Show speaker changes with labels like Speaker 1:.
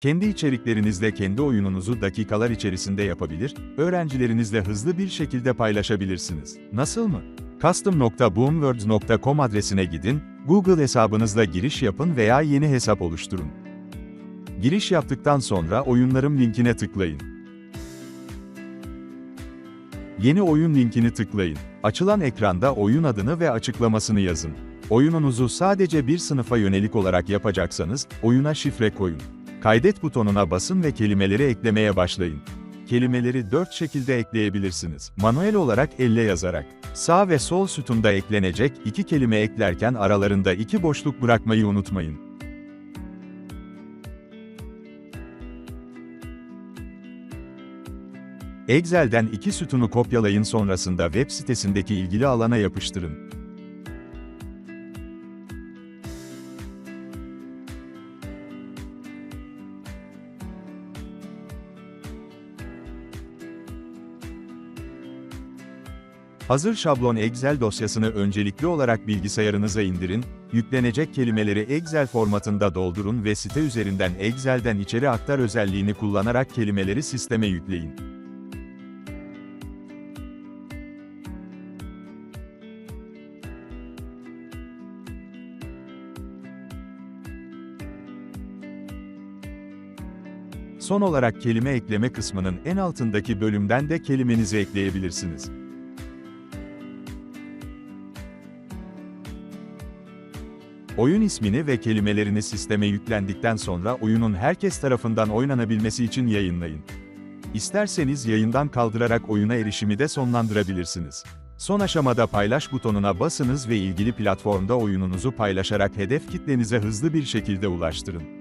Speaker 1: Kendi içeriklerinizle kendi oyununuzu dakikalar içerisinde yapabilir, öğrencilerinizle hızlı bir şekilde paylaşabilirsiniz. Nasıl mı? custom.boomwords.com adresine gidin, Google hesabınızla giriş yapın veya yeni hesap oluşturun. Giriş yaptıktan sonra oyunlarım linkine tıklayın. Yeni oyun linkini tıklayın. Açılan ekranda oyun adını ve açıklamasını yazın. Oyununuzu sadece bir sınıfa yönelik olarak yapacaksanız, oyuna şifre koyun. Kaydet butonuna basın ve kelimeleri eklemeye başlayın. Kelimeleri dört şekilde ekleyebilirsiniz. Manuel olarak elle yazarak. Sağ ve sol sütunda eklenecek iki kelime eklerken aralarında iki boşluk bırakmayı unutmayın. Excel'den iki sütunu kopyalayın sonrasında web sitesindeki ilgili alana yapıştırın. Hazır şablon Excel dosyasını öncelikli olarak bilgisayarınıza indirin, yüklenecek kelimeleri Excel formatında doldurun ve site üzerinden Excel'den içeri aktar özelliğini kullanarak kelimeleri sisteme yükleyin. Son olarak kelime ekleme kısmının en altındaki bölümden de kelimenizi ekleyebilirsiniz. Oyun ismini ve kelimelerini sisteme yüklendikten sonra oyunun herkes tarafından oynanabilmesi için yayınlayın. İsterseniz yayından kaldırarak oyuna erişimi de sonlandırabilirsiniz. Son aşamada paylaş butonuna basınız ve ilgili platformda oyununuzu paylaşarak hedef kitlenize hızlı bir şekilde ulaştırın.